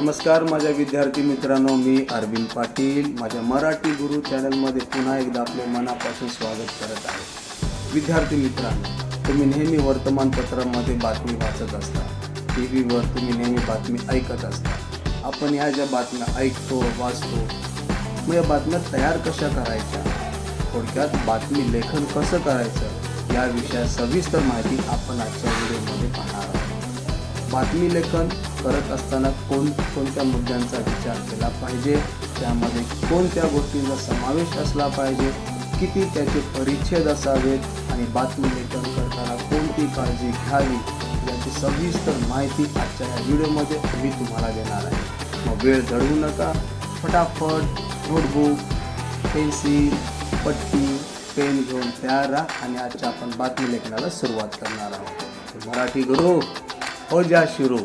नमस्कार माझ्या विद्यार्थी मित्रांनो मी अरविंद पाटील माझ्या मराठी गुरु चॅनलमध्ये पुन्हा एकदा आपले मनापासून स्वागत करत आहे. विद्यार्थी मित्रांनो तुम्ही नेहमी वर्तमानपत्रामध्ये बातमी वाचत असता टी व्हीवर तुम्ही नेहमी बातमी ऐकत असता. आपण या ज्या बातम्या ऐकतो वाचतो मग या बातम्या तयार कशा करायच्या? थोडक्यात बातमी लेखन कसं करायचं? या विषयात सविस्तर माहिती आपण आजच्या व्हिडिओमध्ये पाहणार आहोत. बातमी लेखन करत असताना कोण कोणत्या मुद्द्यांचा विचार केला पाहिजे? त्यामध्ये कोणत्या गोष्टींचा समावेश असला पाहिजे? किती त्याचे परिच्छेद असावेत? आणि बातमी लेखन करताना कोणती काळजी घ्यावी? याची सविस्तर माहिती आजच्या या व्हिडिओमध्ये मी तुम्हाला देणार आहे. मग वेळ घडवू नका. फटाफट नोटबुक पेन्सिल पट्टी पेन घेऊन तयार राहा आणि आजच्या आपण बातमी लेखनाला सुरुवात करणार आहोत. मराठी गुरु हो जा शिरू.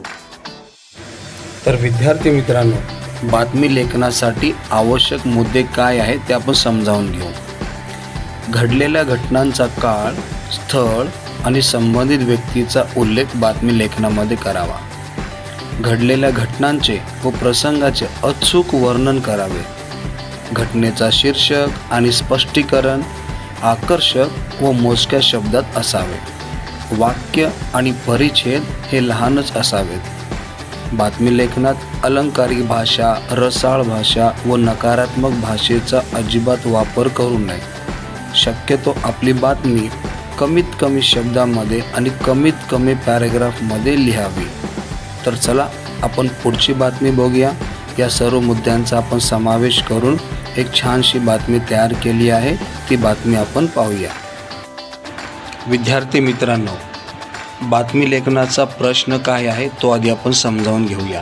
तर विद्यार्थी मित्रांनो बातमी लेखनासाठी आवश्यक मुद्दे काय आहेत ते आपण समजावून घेऊ. घडलेल्या घटनांचा काळ स्थळ आणि संबंधित व्यक्तीचा उल्लेख बातमी लेखनामध्ये करावा. घडलेल्या घटनांचे व प्रसंगाचे अचूक वर्णन करावे. घटनेचा शीर्षक आणि स्पष्टीकरण आकर्षक व मोजक्या शब्दात असावे. वाक्य आणि परिच्छेद हे लहानच असावेत. बातमी लेखनात अलंकारिक भाषा रसाळ भाषा व नकारात्मक भाषेचा अजिबात वापर करू नये. शक्यतो आपली बातमी कमीत कमी शब्दामध्ये आणि कमीत कमी पॅरेग्राफमध्ये लिहावी. तर चला आपण पुढची बातमी बघूया. या सर्व मुद्द्यांचा आपण समावेश करून एक छानशी बातमी तयार केली आहे. ती बातमी आपण पाहूया. विद्यार्थी मित्रांनो बातमी लेखनाचा प्रश्न काय आहे तो आधी आपण समजावून घेऊया.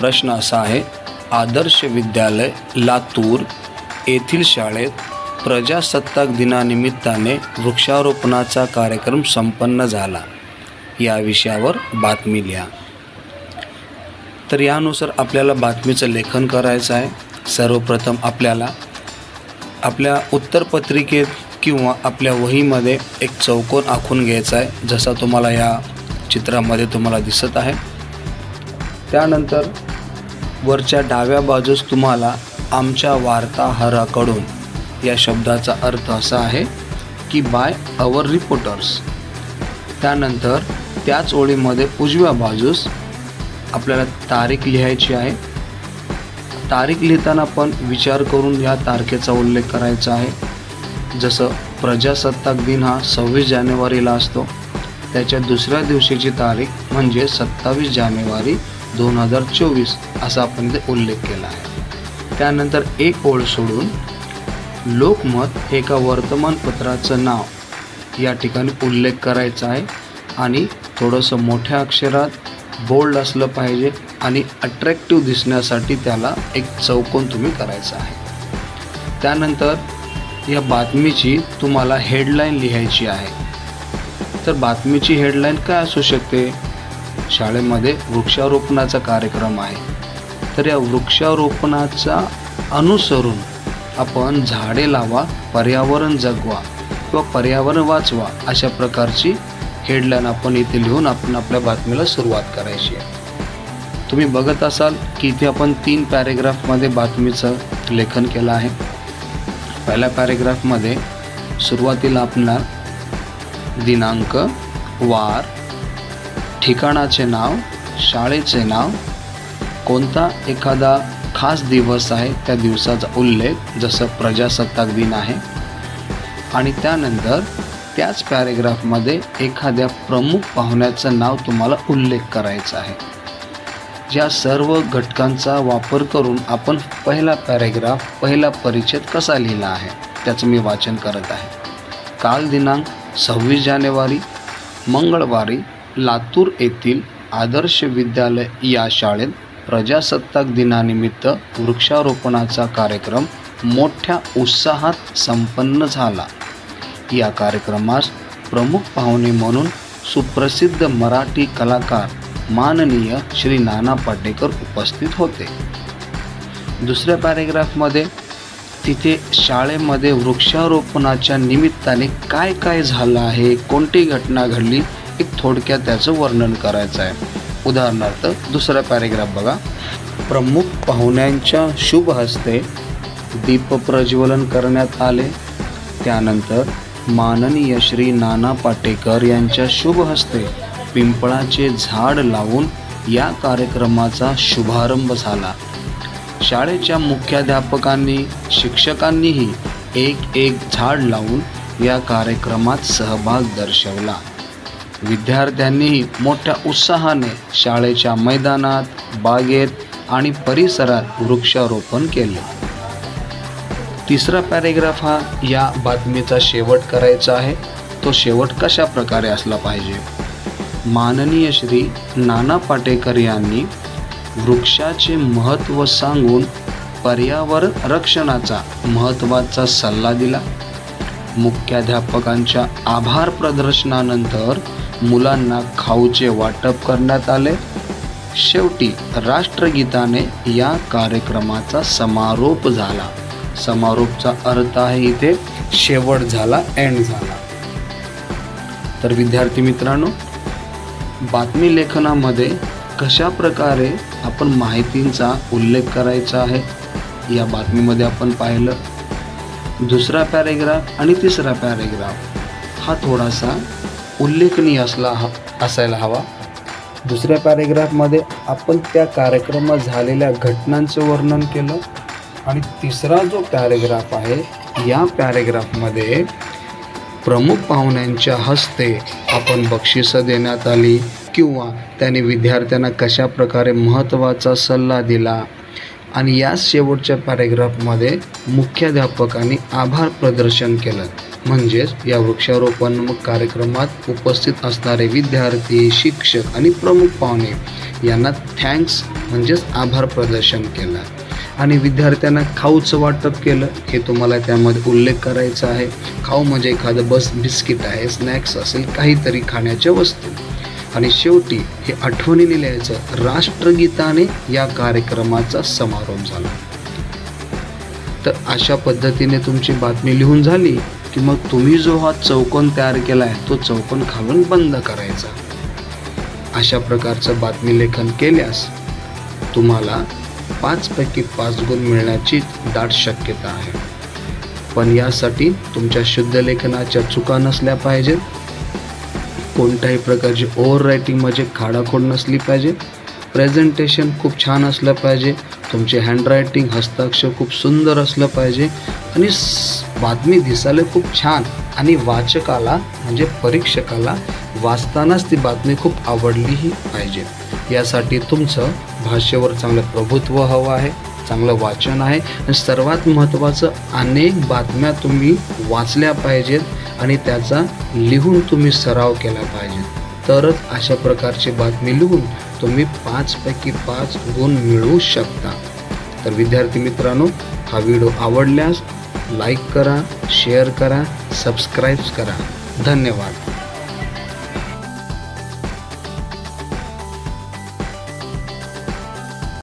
प्रश्न असा आहे आदर्श विद्यालय लातूर येथील शाळेत प्रजासत्ताक दिनानिमित्ताने वृक्षारोपणाचा कार्यक्रम संपन्न झाला. या विषयावर बातमी लिहा. तर यानुसार आपल्याला बातमीचं लेखन करायचं आहे. सर्वप्रथम आपल्याला आपल्या उत्तरपत्रिकेत किंवा आपल्या वहीमध्ये एक चौकोन आखून घ्यायचा आहे जसा तुम्हाला या चित्रामध्ये तुम्हाला दिसत आहे. त्यानंतर वरच्या डाव्या बाजूस तुम्हाला आमच्या वार्ताहराकडून या शब्दाचा अर्थ असा आहे की बाय अवर रिपोर्टर्स त्यानंतर त्याच ओळीमध्ये उजव्या बाजूस आपल्याला तारीख लिहायची आहे. तारीख लिहिताना पण विचार करून या तारखेचा उल्लेख करायचा आहे. जसं प्रजासत्ताक दिन हा सव्वीस जानेवारीला असतो त्याच्या दुसऱ्या दिवशीची तारीख म्हणजे सत्तावीस जानेवारी दोन हजार चोवीस असा आपण ते उल्लेख केला आहे. त्यानंतर एक ओळ सोडून लोकमत हे एका वर्तमानपत्राचं नाव या ठिकाणी उल्लेख करायचा आहे आणि थोडंसं मोठ्या अक्षरात बोल्ड असलं पाहिजे आणि अट्रॅक्टिव्ह दिसण्यासाठी त्याला एक चौकोन तुम्ही करायचा आहे. त्यानंतर या बातमीची तुम्हाला हेडलाईन लिहायची आहे. तर बातमीची हेडलाईन काय असू शकते? शाळेमध्ये वृक्षारोपणाचा कार्यक्रम आहे. तर या वृक्षारोपणाचा अनुसरून आपण झाडे लावा पर्यावरण जगवा किंवा पर्यावरण वाचवा अशा प्रकारची हेडलाईन आपण इथे लिहून आपण आपल्या बातमीला सुरुवात करायची आहे. तुम्ही बघत असाल की इथे आपण तीन पॅरेग्राफमध्ये बातमीचं लेखन केलं आहे. पहिल्या पॅरेग्राफमध्ये सुरुवातीला आपणार दिनांक वार ठिकाणाचे नाव शाळेचे नाव कोणता एखादा खास दिवस आहे त्या दिवसाचा उल्लेख जसं प्रजासत्ताक दिन आहे. आणि त्यानंतर त्याच पॅरेग्राफमध्ये एखाद्या प्रमुख पाहुण्याचं नाव तुम्हाला उल्लेख करायचा आहे. या सर्व घटकांचा वापर करून आपण पहिला पॅरेग्राफ पहिला परिच्छेद कसा लिहिला आहे त्याचं मी वाचन करत आहे. काल दिनांक सव्वीस जानेवारी मंगळवारी लातूर येथील आदर्श विद्यालय या शाळेत प्रजासत्ताक दिनानिमित्त वृक्षारोपणाचा कार्यक्रम मोठ्या उत्साहात संपन्न झाला. या कार्यक्रमास प्रमुख पाहुणे म्हणून सुप्रसिद्ध मराठी कलाकार माननीय श्री नाना पाटेकर उपस्थित होते. दुसऱ्या पॅरेग्राफमध्ये तिथे शाळेमध्ये वृक्षारोपणाच्या निमित्ताने काय काय झालं आहे कोणती घटना घडली एक थोडक्यात त्याचं वर्णन करायचं आहे. उदाहरणार्थ दुसरा पॅरेग्राफ बघा. प्रमुख पाहुण्यांच्या शुभ हस्ते दीप प्रज्वलन करण्यात आले. त्यानंतर माननीय श्री नाना पाटेकर यांच्या शुभ हस्ते पिंपळाचे झाड लावून या कार्यक्रमाचा शुभारंभ झाला. शाळेच्या मुख्याध्यापकांनी शिक्षकांनीही एक एक झाड लावून या कार्यक्रमात सहभाग दर्शवला. विद्यार्थ्यांनीही मोठ्या उत्साहाने शाळेच्या मैदानात बागेत आणि परिसरात वृक्षारोपण केले. तिसरा पॅरेग्राफ हा या बातमीचा शेवट करायचा आहे. तो शेवट कशा प्रकारे असला पाहिजे? माननीय श्री नाना पाटेकर यांनी वृक्षाचे महत्त्व सांगून पर्यावरण रक्षणाचा महत्त्वाचा सल्ला दिला. मुख्याध्यापकांच्या आभार प्रदर्शनानंतर मुलांना खाऊचे वाटप करण्यात आले. शेवटी राष्ट्रगीताने या कार्यक्रमाचा समारोप झाला. समारोपचा अर्थ आहे इथे शेवट झाला एंड झाला. तर विद्यार्थी मित्रांनो बातमी लेखनामध्ये कशा प्रकारे आपण माहितींचा उल्लेख करायचा आहे या बातमीमध्ये आपण पाहिलं. दुसरा पॅरेग्राफ आणि तिसरा पॅरेग्राफ हा थोडासा उल्लेखनीय असला हा असायला हवा. दुसऱ्या पॅरेग्राफमध्ये आपण त्या कार्यक्रमात झालेल्या घटनांचं वर्णन केलं आणि तिसरा जो पॅरेग्राफ आहे या पॅरेग्राफमध्ये प्रमुख पाहुण्यांच्या हस्ते आपण बक्षिसं देण्यात आली किंवा त्याने विद्यार्थ्यांना कशा प्रकारे महत्त्वाचा सल्ला दिला. आणि या शेवटच्या पॅरेग्राफमध्ये मुख्याध्यापकांनी आभार प्रदर्शन केलं. म्हणजेच या वृक्षारोपण कार्यक्रमात उपस्थित असणारे विद्यार्थी शिक्षक आणि प्रमुख पाहुणे यांना थँक्स म्हणजेच आभार प्रदर्शन केलं. आणि विद्यार्थ्यांना खाऊचं वाटप केलं हे तुम्हाला त्यामध्ये उल्लेख करायचा आहे. खाऊ म्हणजे एखादं बस बिस्किट आहे स्नॅक्स असेल काहीतरी खाण्याच्या वस्तू. आणि शेवटी हे आठवणीने लिहायचं राष्ट्रगीताने या कार्यक्रमाचा समारोप झाला. तर अशा पद्धतीने तुमची बातमी लिहून झाली की मग तुम्ही जो हा चौकोन तयार केला आहे तो चौकोन खालून बंद करायचा. अशा प्रकारचं बातमी लेखन केल्यास तुम्हाला पाचपैकी पाच गुण मिळण्याची दाट शक्यता आहे. पण यासाठी तुमच्या शुद्ध लेखनाच्या चुका नसल्या पाहिजेत. कोणत्याही प्रकारची ओव्हर रायटिंग म्हणजे खाडाखोड नसली पाहिजे. प्रेझेंटेशन खूप छान असलं पाहिजे. तुमचे हँडरायटिंग हस्ताक्षर खूप सुंदर असलं पाहिजे. आणि बातमी दिसायला खूप छान. आणि वाचकाला म्हणजे परीक्षकाला वाचतानाच ती बातमी खूप आवडलीही पाहिजे. यासाठी तुमचं भाषेवर चांगलं प्रभुत्व हवं आहे चांगलं वाचन आहे आणि सर्वात महत्त्वाचं अनेक बातम्या तुम्ही वाचल्या पाहिजेत आणि त्याचा लिहून तुम्ही सराव केला पाहिजे. तरच अशा प्रकारची बातमी लिहून तुम्ही पाचपैकी पाच गुण मिळवू शकता. तर विद्यार्थी मित्रांनो हा व्हिडिओ आवडल्यास लाईक करा शेअर करा सबस्क्राईब करा. धन्यवाद.